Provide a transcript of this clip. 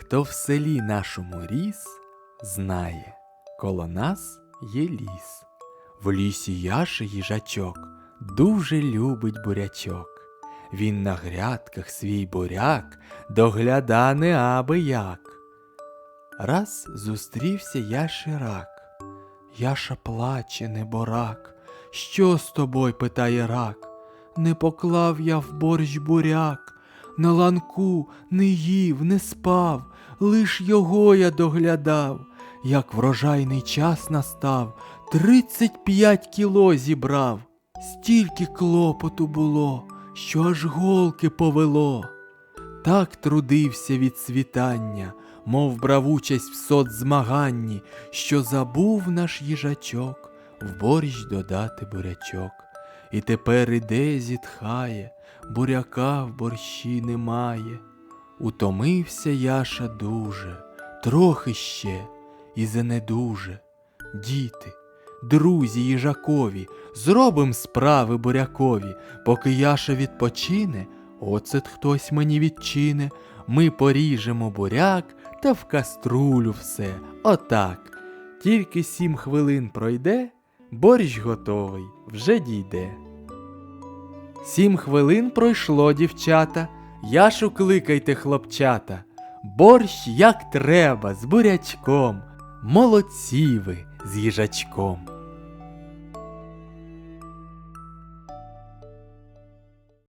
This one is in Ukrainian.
Хто в селі нашому ріс, знає, коло нас є ліс. В лісі Яша їжачок дуже любить бурячок. Він на грядках свій буряк догляда не аби як. Раз зустрівся Яші рак. Яша плаче, неборак. Що з тобою? питає рак. Не поклав я в борщ буряк, на ланку не їв, не спав, лиш його я доглядав. Як врожайний час настав, тридцять п'ять кіло зібрав. Стільки клопоту було, що аж голки повело. Так трудився від світання, мов брав участь в соцзмаганні, що забув наш їжачок в борщ додати бурячок. І тепер іде зітхає, буряка в борщі немає. Утомився Яша дуже, трохи ще і занедуже. Діти, друзі їжакові, зробим справи бурякові, поки Яша відпочине, оцет хтось мені відчине, ми поріжемо буряк та в каструлю все. Отак. Тільки сім хвилин пройде, борщ готовий, вже дійде. Сім хвилин пройшло, дівчата. Яшу кликайте, хлопчата. Борщ як треба, з бурячком. Молодці ви з їжачком.